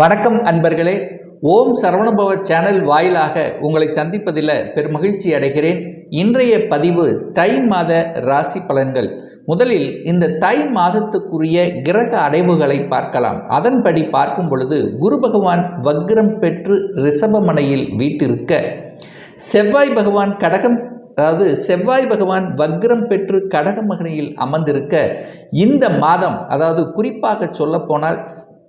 வணக்கம் அன்பர்களே ஓம் சரவணபவ சேனல் வாயிலாக உங்களை சந்திப்பதில் பெருமகிழ்ச்சி அடைகிறேன். இன்றைய பதிவு தை மாத ராசி பலன்கள். முதலில் இந்த தை மாதத்துக்குரிய கிரக அடைவுகளை பார்க்கலாம். அதன்படி பார்க்கும் பொழுது குரு பகவான் வக்ரம் பெற்று ரிஷபமனையில் வீட்டிருக்க. செவ்வாய் பகவான் கடகம் அதாவது செவ்வாய் பகவான் வக்ரம் பெற்று கடகமகனையில் அமர்ந்திருக்க. இந்த மாதம் அதாவது குறிப்பாக சொல்லப்போனால்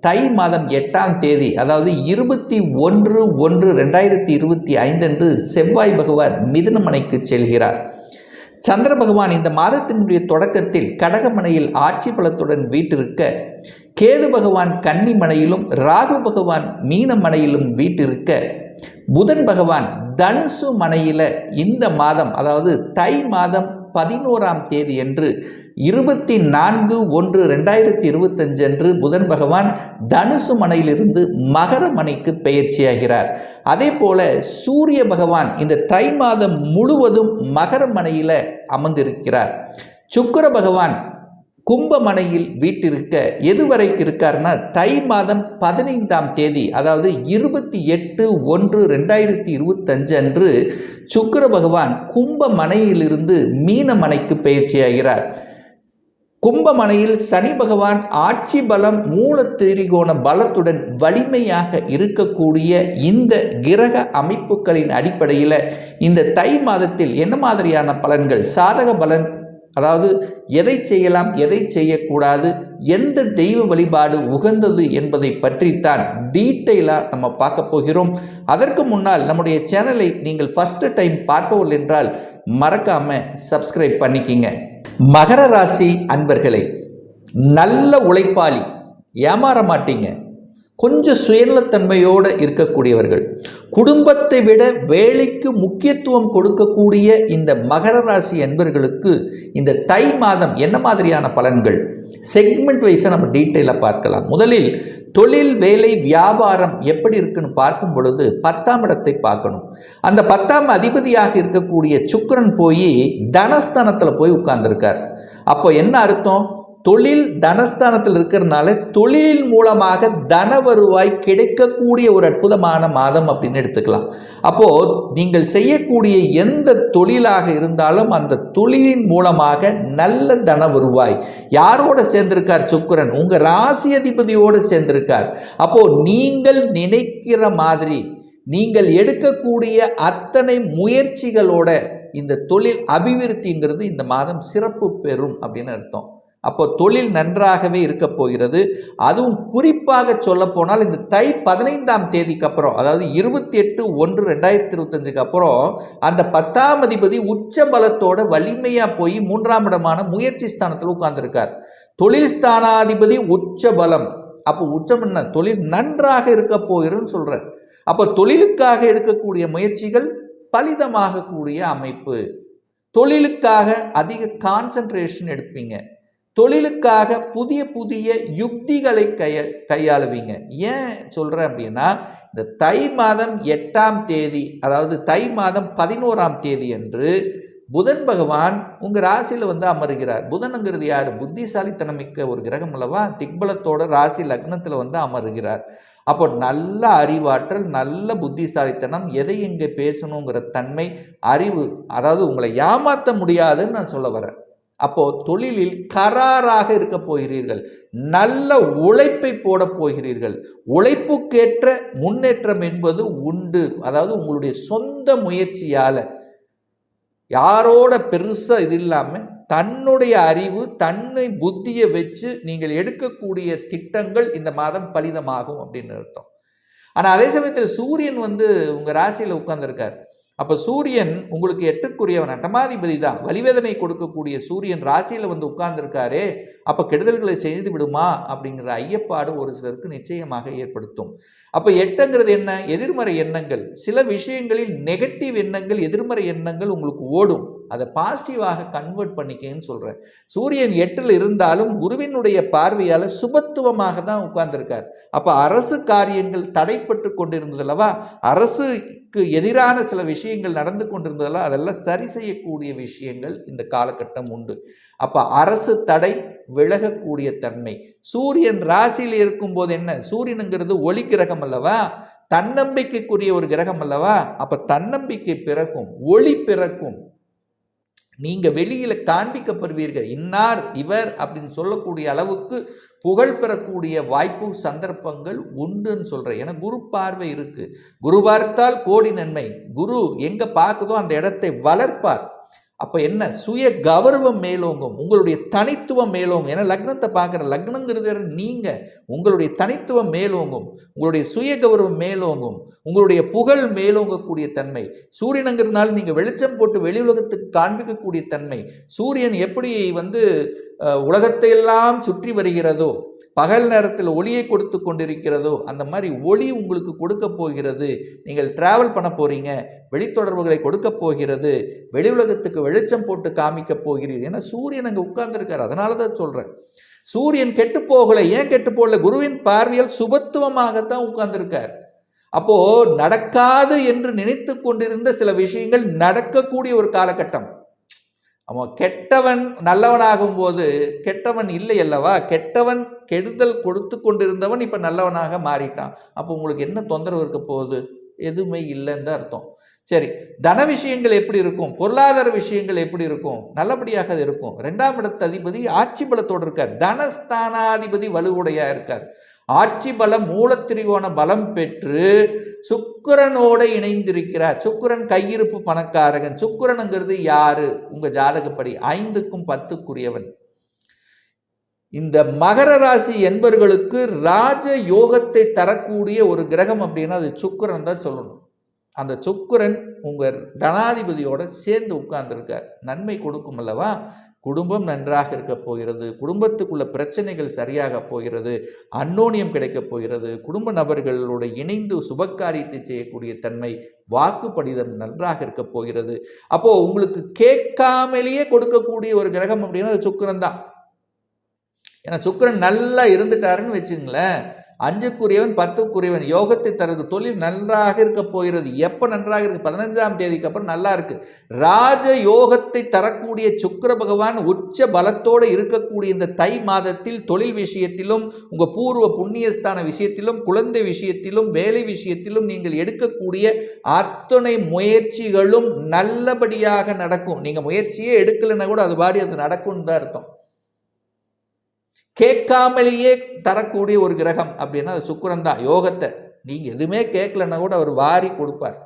தை மாதம் எட்டாம் தேதி அதாவது இருபத்தி ஒன்று ஒன்று ரெண்டாயிரத்தி இருபத்தி ஐந்தன்று செவ்வாய் பகவான் மிதுனமனைக்கு செல்கிறார். சந்திர பகவான் இந்த மாதத்தினுடைய தொடக்கத்தில் கடகமனையில் ஆட்சி பலத்துடன் வீட்டிருக்க கேது பகவான் கன்னிமனையிலும் ராகு பகவான் மீனமனையிலும் வீட்டிருக்க புதன் பகவான் தனுசு மனையில் இந்த மாதம் அதாவது தை மாதம் பதினோராம் தேதி என்று இருபத்தி நான்கு ஒன்று ரெண்டாயிரத்தி இருபத்தஞ்சு அன்று புதன் பகவான் தனுசு மனையிலிருந்து மகர மனைக்கு பெயர்ச்சியாகிறார். அதே போல சூரிய பகவான் இந்த தை மாதம் முழுவதும் மகர மனையில் அமர்ந்திருக்கிறார். சுக்கர பகவான் கும்பமனையில் வீட்டிருக்க எதுவரைக்கு இருக்காருன்னா தை மாதம் பதினைந்தாம் தேதி அதாவது இருபத்தி எட்டு ஒன்று ரெண்டாயிரத்தி இருபத்தஞ்சு அன்று சுக்கர பகவான் கும்பமனையிலிருந்து மீனமனைக்கு பயிற்சியாகிறார். கும்பமனையில் சனி பகவான் ஆட்சி பலம் மூல திரிகோண பலத்துடன் வலிமையாக இருக்கக்கூடிய இந்த கிரக அமைப்புகளின் அடிப்படையில் இந்த தை மாதத்தில் என்ன மாதிரியான பலன்கள்? சாதக பலன் அதாவது எதை செய்யலாம் எதை செய்யக்கூடாது எந்த தெய்வ வழிபாடு உகந்தது என்பதை பற்றித்தான் டீட்டெயிலாக நம்ம பார்க்க போகிறோம். அதற்கு முன்னால் நம்முடைய சேனலை நீங்கள் ஃபஸ்ட்டு டைம் பார்ப்பவர்கள் என்றால் மறக்காமல் சப்ஸ்கிரைப் பண்ணிக்கிங்க. மகர ராசி அன்பர்களே நல்ல உழைப்பாளி ஏமாற மாட்டீங்க. கொஞ்சம் சுயநலத்தன்மையோடு இருக்கக்கூடியவர்கள். குடும்பத்தை விட வேலைக்கு முக்கியத்துவம் கொடுக்கக்கூடிய இந்த மகர ராசி அன்பர்களுக்கு இந்த தை மாதம் என்ன மாதிரியான பலன்கள்? செக்மெண்ட் வைஸாக நம்ம டீட்டெயிலாக பார்க்கலாம். முதலில் தொழில் வேலை வியாபாரம் எப்படி இருக்குன்னு பார்க்கும் பொழுது பத்தாம் இடத்தை பார்க்கணும். அந்த பத்தாம் அதிபதியாக இருக்கக்கூடிய சுக்கரன் போய் தனஸ்தானத்தில் போய் உட்கார்ந்துருக்கார். அப்போ என்ன அர்த்தம்? தொழில் தனஸ்தானத்தில் இருக்கிறதுனால தொழிலின் மூலமாக தன வருவாய் கிடைக்கக்கூடிய ஒரு அற்புதமான மாதம் அப்படின்னு எடுத்துக்கலாம். அப்போது நீங்கள் செய்யக்கூடிய எந்த தொழிலாக இருந்தாலும் அந்த தொழிலின் மூலமாக நல்ல தன வருவாய். யாரோட சேர்ந்திருக்கார்? சுக்கரன். உங்கள் ராசி அதிபதியோடு சேர்ந்திருக்கார். அப்போது நீங்கள் நினைக்கிற மாதிரி நீங்கள் எடுக்கக்கூடிய அத்தனை முயற்சிகளோட இந்த தொழில் அபிவிருத்திங்கிறது இந்த மாதம் சிறப்பு பெறும் அப்படின்னு அர்த்தம். அப்போ தொழில் நன்றாகவே இருக்க போகிறது. அதுவும் குறிப்பாக சொல்ல போனால் இந்த தை பதினைந்தாம் தேதிக்கு அப்புறம் அதாவது இருபத்தி எட்டு ஒன்று ரெண்டாயிரத்தி இருபத்தஞ்சுக்கு அப்புறம் அந்த பத்தாம் அதிபதி உச்ச பலத்தோட வலிமையாக போய் மூன்றாம் இடமான முயற்சி ஸ்தானத்தில் உட்கார்ந்துருக்கார். தொழில் ஸ்தானாதிபதி உச்ச பலம் அப்போ உச்சம் என்ன? தொழில் நன்றாக இருக்க போகிறன்னு சொல்கிறேன் அப்போ தொழிலுக்காக எடுக்கக்கூடிய முயற்சிகள் பலிதமாகக்கூடிய அமைப்பு. தொழிலுக்காக அதிக கான்சன்ட்ரேஷன் எடுப்பீங்க. தொழிலுக்காக புதிய புதிய யுக்திகளை கைய கையாளுவீங்க. ஏன் சொல்கிறேன் அப்படின்னா இந்த தை மாதம் எட்டாம் தேதி அதாவது தை மாதம் பதினோராம் தேதி அன்று புதன் பகவான் உங்கள் ராசியில் வந்து அமருகிறார். புதனுங்கிறது யார்? புத்திசாலித்தனமிக்க ஒரு கிரகம் அல்லவா? திக்பலத்தோட ராசி லக்னத்தில் வந்து அமருகிறார். அப்போ நல்ல அறிவாற்றல் நல்ல புத்திசாலித்தனம் எதை எங்கே பேசணுங்கிற தன்மை அறிவு அதாவது உங்களை ஏமாற்ற முடியாதுன்னு நான் சொல்ல வரேன். அப்போ தொழிலில் கராராக இருக்க போகிறீர்கள். நல்ல உழைப்பை போட போகிறீர்கள். உழைப்புக்கேற்ற முன்னேற்றம் என்பது உண்டு. அதாவது உங்களுடைய சொந்த முயற்சியால். யாரோட பெருசாக இது இல்லாமல் தன்னுடைய அறிவு தன்னை புத்தியை வச்சு நீங்கள் எடுக்கக்கூடிய திட்டங்கள் இந்த மாதம் பலிதமாகும் அப்படின்னு அர்த்தம். ஆனால் அதே சமயத்தில் சூரியன் வந்து உங்கள் ராசியில் உட்கார்ந்துருக்கார். அப்போ சூரியன் உங்களுக்கு எட்டுக்குரியவன் அட்டமாதிபதி தான். வலிவேதனை கொடுக்கக்கூடிய சூரியன் ராசியில் வந்து உட்கார்ந்துருக்காரே அப்போ கெடுதல்களை செய்து விடுமா அப்படிங்கிற ஐயப்பாடு ஒரு சிலருக்கு நிச்சயமாக ஏற்படுத்தும். அப்போ எட்டுங்கிறது என்ன? எதிர்மறை எண்ணங்கள். சில விஷயங்களில் நெகட்டிவ் எண்ணங்கள் எதிர்மறை எண்ணங்கள் உங்களுக்கு ஓடும். அதை பாசிட்டிவாக கன்வெர்ட் பண்ணிக்கன்னு சொல்கிறேன் சூரியன் எட்டில் இருந்தாலும் குருவினுடைய பார்வையால் சுபத்துவமாக தான் உட்கார்ந்துருக்கார். அப்போ அரசு காரியங்கள் தடைப்பட்டு கொண்டிருந்ததல்லவா அரசுக்கு எதிரான சில விஷயங்கள் நடந்து கொண்டிருந்ததெல்லாம் அதெல்லாம் சரி செய்யக்கூடிய விஷயங்கள் இந்த காலகட்டம் உண்டு. அப்போ அரசு தடை விலகக்கூடிய தன்மை. சூரியன் ராசியில் இருக்கும்போது என்ன? சூரியனுங்கிறது ஒளி கிரகம் அல்லவா? தன்னம்பிக்கைக்குரிய ஒரு கிரகம் அல்லவா? அப்போ தன்னம்பிக்கை பிறக்கும் ஒளி பிறக்கும். நீங்கள் வெளியில் காண்பிக்கப்படுவீர்கள். இன்னார் இவர் அப்படின்னு சொல்லக்கூடிய அளவுக்கு புகழ் பெறக்கூடிய வாய்ப்பு சந்தர்ப்பங்கள் உண்டுன்னு சொல்கிறேன் ஏன்னா குரு பார்வை இருக்குது குரு பார்த்தால் கோடி நன்மை. குரு எங்கே பார்க்குதோ அந்த இடத்தை வளர்ப்பார். அப்போ என்ன? சுய கௌரவம் மேலோங்கும். உங்களுடைய தனித்துவம் மேலோங்கும். ஏன்னா லக்னத்தை பார்க்குற லக்னங்கிறது நீங்கள் உங்களுடைய தனித்துவம் மேலோங்கும். உங்களுடைய சுய கௌரவம் மேலோங்கும். உங்களுடைய புகழ் மேலோங்கக்கூடிய தன்மை. சூரியனுங்கிறதுனால நீங்கள் வெளிச்சம் போட்டு வெளி உலகத்துக்கு காண்பிக்கக்கூடிய தன்மை. சூரியன் எப்படி வந்து உலகத்தையெல்லாம் சுற்றி வருகிறதோ பகல் நேரத்தில் ஒளியை கொடுத்து கொண்டிருக்கிறதோ அந்த மாதிரி ஒளி உங்களுக்கு கொடுக்க போகிறது. நீங்கள் டிராவல் பண்ண போகிறீங்க வெளித்தொடர்புகளை கொடுக்க போகிறது வெளி உலகத்துக்கு வெளிச்சம் போட்டு காமிக்க போகிறீர்கள் ஏன்னா சூரியன் அங்கே உட்கார்ந்துருக்கார். அதனால தான் சொல்கிறேன் சூரியன் கெட்டு போகலை. ஏன் கெட்டு போகல? குருவின் பார்வையில் சுபத்துவமாகத்தான் உட்கார்ந்துருக்கார். அப்போ நடக்காது என்று நினைத்து கொண்டிருந்த சில விஷயங்கள் நடக்கக்கூடிய ஒரு காலகட்டம். அவன் கெட்டவன் நல்லவனாகும் போது கெட்டவன் இல்லை அல்லவா? கெட்டவன் கெடுதல் கொடுத்து கொண்டிருந்தவன் இப்போ நல்லவனாக மாறிட்டான். அப்போ உங்களுக்கு என்ன தொந்தரவு இருக்க போகுது? எதுவுமே இல்லைன்னு தான் அர்த்தம். சரி தன விஷயங்கள் எப்படி இருக்கும்? பொருளாதார விஷயங்கள் எப்படி இருக்கும்? நல்லபடியாக இருக்கும். ரெண்டாம் இடத்த அதிபதி ஆட்சி பலத்தோடு இருக்கார். தனஸ்தானாதிபதி வலுவுடையா இருக்கார். ஆட்சி பலம் மூலத்திரிகோண பலம் பெற்று சுக்கரனோட இணைந்திருக்கிறார். சுக்கரன் கையிருப்பு பணக்காரகன். சுக்கரனுங்கிறது யாரு? உங்க ஜாதகப்படி ஐந்துக்கும் பத்துக்குரியவன். இந்த மகர ராசி என்பர்களுக்கு ராஜ யோகத்தை தரக்கூடிய ஒரு கிரகம் அப்படின்னா அது சுக்கரன் தான் சொல்லணும். அந்த சுக்கரன் உங்கள் தனாதிபதியோட சேர்ந்து உட்கார்ந்துருக்கார். நன்மை கொடுக்கும் அல்லவா? குடும்பம் நன்றாக இருக்க போகிறது குடும்பத்துக்குள்ள பிரச்சனைகள் சரியாக போகிறது அன்னோனியம் கிடைக்கப் போகிறது குடும்ப நபர்களோட இணைந்து சுபக்காரியத்தை செய்யக்கூடிய தன்மை வாக்குப்படிதம் நன்றாக இருக்க போகிறது. அப்போது உங்களுக்கு கேட்காமலேயே கொடுக்கக்கூடிய ஒரு கிரகம் அப்படின்னா அது சுக்கரன் தான். ஏன்னா சுக்கரன் நல்லா இருந்துட்டாருன்னு வச்சுங்களேன் அஞ்சுக்குரியவன் பத்துக்குரியவன். யோகத்தை தரது. தொழில் நன்றாக இருக்க போகிறது. எப்போ நன்றாக இருக்குது பதினஞ்சாம் தேதிக்கு அப்புறம் நல்லா இருக்கு. ராஜ யோகத்தை தரக்கூடிய சுக்கர பகவான் உச்ச பலத்தோடு இருக்கக்கூடிய இந்த தை மாதத்தில் தொழில் விஷயத்திலும் உங்கள் பூர்வ புண்ணியஸ்தான விஷயத்திலும் குழந்தை விஷயத்திலும் வேலை விஷயத்திலும் நீங்கள் எடுக்கக்கூடிய அத்தனை முயற்சிகளும் நல்லபடியாக நடக்கும். நீங்கள் முயற்சியே எடுக்கலைன்னா கூட அது பாடி அது நடக்கும்னு தான் அர்த்தம். கேட்காமலேயே தரக்கூடிய ஒரு கிரகம் அப்படின்னா அது சுக்கரன் தான். யோகத்தை நீங்கள் எதுவுமே கேட்கலன்னா கூட அவர் வாரி கொடுப்பார்.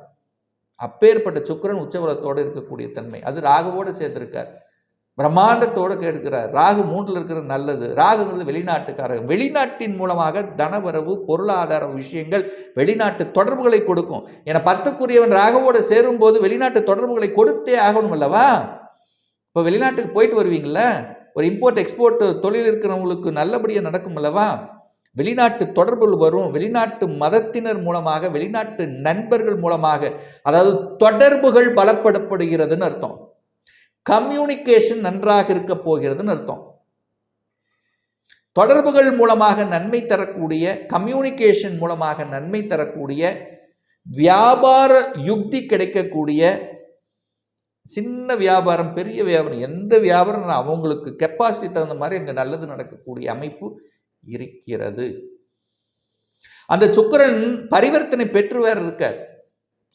அப்பேற்பட்ட சுக்கரன் உச்சவலத்தோடு இருக்கக்கூடிய தன்மை. அது ராகுவோடு சேர்த்துருக்கார் பிரம்மாண்டத்தோடு கேட்கிறார். ராகு மூன்றில் இருக்கிற நல்லது. ராகுங்கிறது வெளிநாட்டுக்காரங்க வெளிநாட்டின் மூலமாக தனவரவு பொருளாதார விஷயங்கள் வெளிநாட்டு தொடர்புகளை கொடுக்கும். ஏன்னா பத்துக்குரியவன் ராகுவோடு சேரும்போது வெளிநாட்டு தொடர்புகளை கொடுத்தே ஆகணும் அல்லவா? இப்போ வெளிநாட்டுக்கு போயிட்டு வருவீங்களே ஒரு இம்போர்ட் எக்ஸ்போர்ட் தொழில் இருக்கிறவங்களுக்கு நல்லபடியாக நடக்கும் அல்லவா? வெளிநாட்டு தொடர்புகள் வரும். வெளிநாட்டு மதத்தினர் மூலமாக வெளிநாட்டு நண்பர்கள் மூலமாக அதாவது தொடர்புகள் பலப்படப்படுகிறதுன்னு அர்த்தம். கம்யூனிகேஷன் நன்றாக இருக்க போகிறதுன்னு அர்த்தம். தொடர்புகள் மூலமாக நன்மை தரக்கூடிய கம்யூனிகேஷன் மூலமாக நன்மை தரக்கூடிய வியாபார யுக்தி கிடைக்கக்கூடிய சின்ன வியாபாரம் பெரிய வியாபாரம் எந்த வியாபாரம் அவங்களுக்கு கெப்பாசிட்டி தகுந்த மாதிரி அங்கே நல்லது நடக்கக்கூடிய அமைப்பு இருக்கிறது. அந்த சுக்கரன் பரிவர்த்தனை பெற்று வேற இருக்க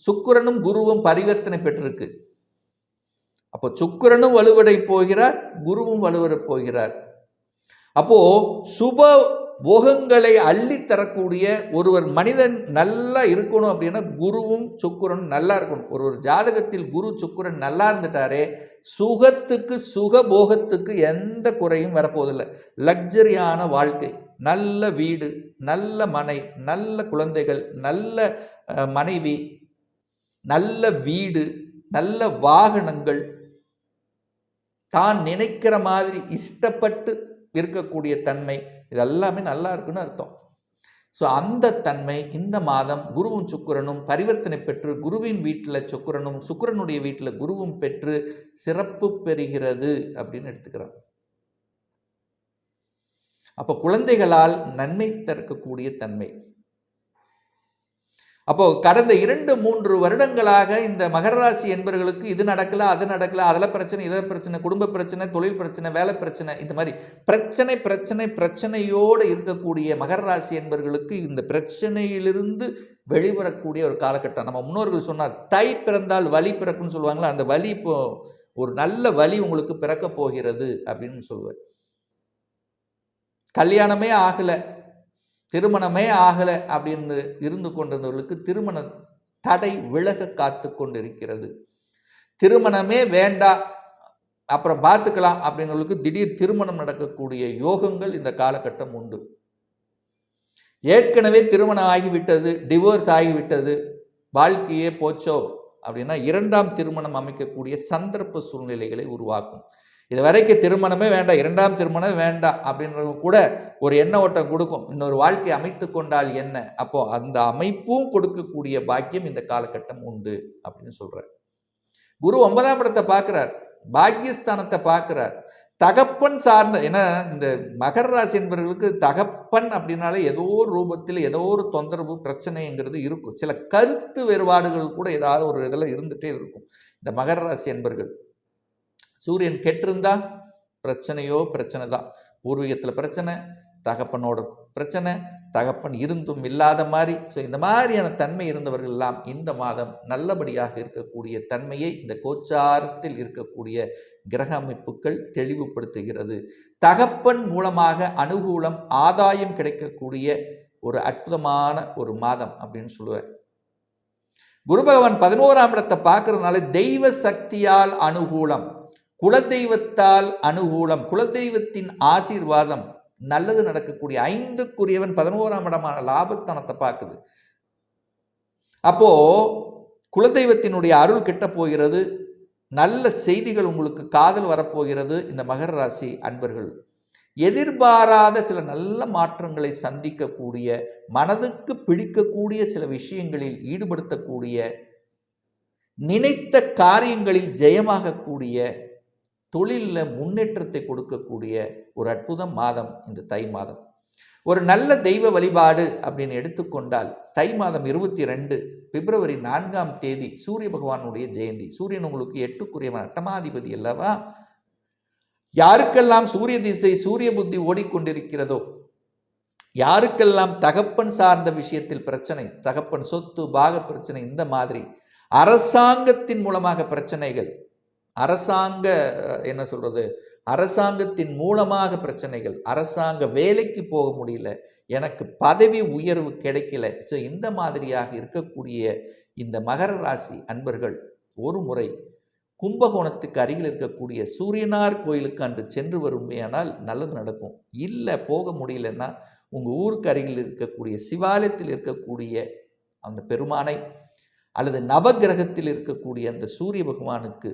சுக்கரனும் குருவும் பரிவர்த்தனை பெற்றிருக்கு. அப்போ சுக்கரனும் வலுவடை போகிறார் குருவும் வலுவடை போகிறார். அப்போ சுப போகங்களை அள்ளித்தரக்கூடிய ஒருவர் மனிதன் நல்லா இருக்கணும் அப்படின்னா குருவும் சுக்கரனும் நல்லா இருக்கணும். ஒரு ஒரு ஜாதகத்தில் குரு சுக்குரன் நல்லா இருந்துட்டாரே சுகத்துக்கு சுக போகத்துக்கு எந்த குறையும் வரப்போவதில்லை. லக்ஸரியான வாழ்க்கை நல்ல வீடு நல்ல மனை நல்ல குழந்தைகள் நல்ல மனைவி நல்ல வீடு நல்ல வாகனங்கள் தான் நினைக்கிற மாதிரி இஷ்டப்பட்டு இருக்கக்கூடிய தன்மை இது எல்லாமே நல்லா இருக்குன்னு அர்த்தம். ஸோ அந்த தன்மை இந்த மாதம் குருவும் சுக்கரனும் பரிவர்த்தனை பெற்று குருவின் வீட்டில் சுக்கரனும் சுக்கரனுடைய வீட்டில் குருவும் பெற்று சிறப்பு பெறுகிறது அப்படின்னு எடுத்துக்கிறான். அப்போ குழந்தைகளால் நன்மை தற்கக்கூடிய தன்மை. அப்போது கடந்த இரண்டு மூன்று வருடங்களாக இந்த மகர ராசி என்பவர்களுக்கு இது நடக்கல அது நடக்கல அதில் பிரச்சனை இதில் பிரச்சனை குடும்ப பிரச்சனை தொழில் பிரச்சனை வேலை பிரச்சனை இந்த மாதிரி பிரச்சனை பிரச்சனை பிரச்சனையோடு இருக்கக்கூடிய மகர ராசி என்பவர்களுக்கு இந்த பிரச்சனையிலிருந்து வெளிவரக்கூடிய ஒரு காலகட்டம். நம்ம முன்னோர்கள் சொன்னார் தை பிறந்தால் வலி பிறக்குன்னு சொல்லுவாங்களா அந்த வலி இப்போ ஒரு நல்ல வலி உங்களுக்கு பிறக்க போகிறது அப்படின்னு சொல்லுவார். கல்யாணமே ஆகலை திருமணமே ஆகலை அப்படின்னு இருந்து கொண்டிருந்தவர்களுக்கு திருமண தடை விலக காத்து கொண்டிருக்கிறது. திருமணமே வேண்டாம் அப்புறம் பார்த்துக்கலாம் அப்படிங்கிறவங்களுக்கு திடீர் திருமணம் நடக்கக்கூடிய யோகங்கள் இந்த காலகட்டம் உண்டு. ஏற்கனவே திருமணம் ஆகிவிட்டது டிவோர்ஸ் ஆகிவிட்டது வாழ்க்கையே போச்சோ அப்படின்னா இரண்டாம் திருமணம் அமைக்கக்கூடிய சந்தர்ப்ப சூழ்நிலைகளை உருவாக்கும். இது வரைக்கும் திருமணமே வேண்டாம் இரண்டாம் திருமணம் வேண்டாம் அப்படின்றது கூட ஒரு எண்ண ஓட்டம் கொடுக்கும். இன்னொரு வாழ்க்கை அமைத்து கொண்டால் என்ன? அப்போ அந்த அமைப்பும் கொடுக்கக்கூடிய பாக்கியம் இந்த காலகட்டம் உண்டு அப்படின்னு சொல்றார். குரு ஒன்பதாம் இடத்தை பார்க்கிறார். பாக்கியஸ்தானத்தை பார்க்கிறார். தகப்பன் சார்ந்த ஏன்னா இந்த மகர ராசி என்பவர்களுக்கு தகப்பன் அப்படின்னாலே ஏதோ ஒரு ரூபத்தில் ஏதோ ஒரு தொந்தரவு பிரச்சனைங்கிறது இருக்கும். சில கருத்து வேறுபாடுகள் கூட ஏதாவது ஒரு இதில் இருந்துகிட்டே இருக்கும். இந்த மகர ராசி என்பர்கள். சூரியன் கெட்டிருந்தா பிரச்சனையோ பிரச்சனை தான் பூர்வீகத்தில் பிரச்சனை தகப்பனோட பிரச்சனை தகப்பன் இருந்தும் இல்லாத மாதிரி. ஸோ இந்த மாதிரியான தன்மை இருந்தவர்கள் எல்லாம் இந்த மாதம் நல்லபடியாக இருக்கக்கூடிய தன்மையை இந்த கோச்சாரத்தில் இருக்கக்கூடிய கிரக அமைப்புகள் தெளிவுபடுத்துகிறது. தகப்பன் மூலமாக அனுகூலம் ஆதாயம் கிடைக்கக்கூடிய ஒரு அற்புதமான ஒரு மாதம் அப்படின்னு சொல்லுவேன். குரு பகவான் பதினோராம் இடத்தை பார்க்கறதுனால தெய்வ சக்தியால் அனுகூலம். குலதெய்வத்தால் அனுகூலம் குலதெய்வத்தின் ஆசீர்வாதம் நல்லது நடக்கக்கூடிய ஐந்துக்குரியவன் பதினோராம் இடமான லாபஸ்தானத்தை பார்க்குது. அப்போ குலதெய்வத்தினுடைய அருள் கிட்ட போகிறது நல்ல செய்திகள் உங்களுக்கு காதல் வரப்போகிறது இந்த மகர ராசி அன்பர்கள். எதிர்பாராத சில நல்ல மாற்றங்களை சந்திக்கக்கூடிய மனதுக்கு பிடிக்கக்கூடிய சில விஷயங்களில் ஈடுபடுத்தக்கூடிய நினைத்த காரியங்களில் ஜெயமாகக்கூடிய தொழிலில் முன்னேற்றத்தை கொடுக்கக்கூடிய ஒரு அற்புதம் மாதம் இந்த தை மாதம். ஒரு நல்ல தெய்வ வழிபாடு அப்படின்னு எடுத்துக்கொண்டால் தை மாதம் இருபத்தி ரெண்டு பிப்ரவரி நான்காம் தேதி சூரிய பகவானுடைய ஜெயந்தி. சூரியன் உங்களுக்கு எட்டுக்குரியவன் அட்டமாதிபதி அல்லவா? யாருக்கெல்லாம் சூரிய திசை சூரிய புத்தி ஓடிக்கொண்டிருக்கிறதோ யாருக்கெல்லாம் தகப்பன் சார்ந்த விஷயத்தில் பிரச்சனை தகப்பன் சொத்து பாக பிரச்சனை இந்த மாதிரி அரசாங்கத்தின் மூலமாக பிரச்சனைகள் அரசாங்க என்ன சொல்கிறது அரசாங்கத்தின் மூலமாக பிரச்சனைகள் அரசாங்க வேலைக்கு போக முடியல எனக்கு பதவி உயர்வு கிடைக்கல. ஸோ இந்த மாதிரியாக இருக்கக்கூடிய இந்த மகர ராசி அன்பர்கள் ஒரு முறை கும்பகோணத்துக்கு அருகில் இருக்கக்கூடிய சூரியனார் கோயிலுக்கு அன்று சென்று வருமையானால் நல்லது நடக்கும். இல்லை போக முடியலன்னா உங்கள் ஊருக்கு அருகில் இருக்கக்கூடிய சிவாலயத்தில் இருக்கக்கூடிய அந்த பெருமானை அல்லது நவகிரகத்தில் இருக்கக்கூடிய அந்த சூரிய பகவானுக்கு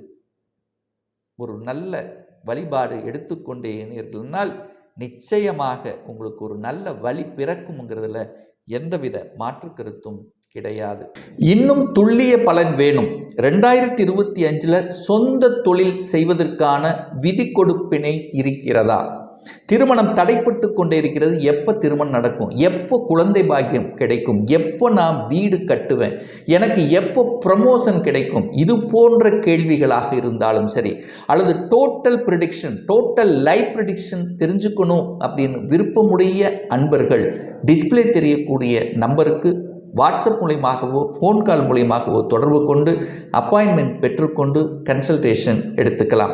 ஒரு நல்ல வழிபாடு எடுத்துக்கொண்டேனீர்கள்னால் நிச்சயமாக உங்களுக்கு ஒரு நல்ல வழி பிறக்குங்கிறதுல எந்தவித மாற்று கருத்தும் கிடையாது. இன்னும் துல்லிய பலன் வேணும். ரெண்டாயிரத்தி இருபத்தி அஞ்சில் சொந்த தொழில் செய்வதற்கான விதி கொடுப்பினை இருக்கிறதா? திருமணம் தடைப்பட்டு கொண்டே இருக்கிறது எப்போ திருமணம் நடக்கும்? எப்போ குழந்தை பாக்கியம் கிடைக்கும்? எப்போ நான் வீடு கட்டுவேன்? எனக்கு எப்போ ப்ரமோஷன் கிடைக்கும்? இது போன்ற கேள்விகளாக இருந்தாலும் சரி அல்லது total prediction total life prediction தெரிஞ்சுக்கணும் அப்படின்னு விருப்பமுடைய அன்பர்கள் டிஸ்பிளே தெரியக்கூடிய நம்பருக்கு வாட்ஸ்அப் மூலியமாகவோ ஃபோன் கால் மூலியமாகவோ தொடர்பு கொண்டு அப்பாயின்மெண்ட் பெற்றுக்கொண்டு கன்சல்டேஷன் எடுத்துக்கலாம்.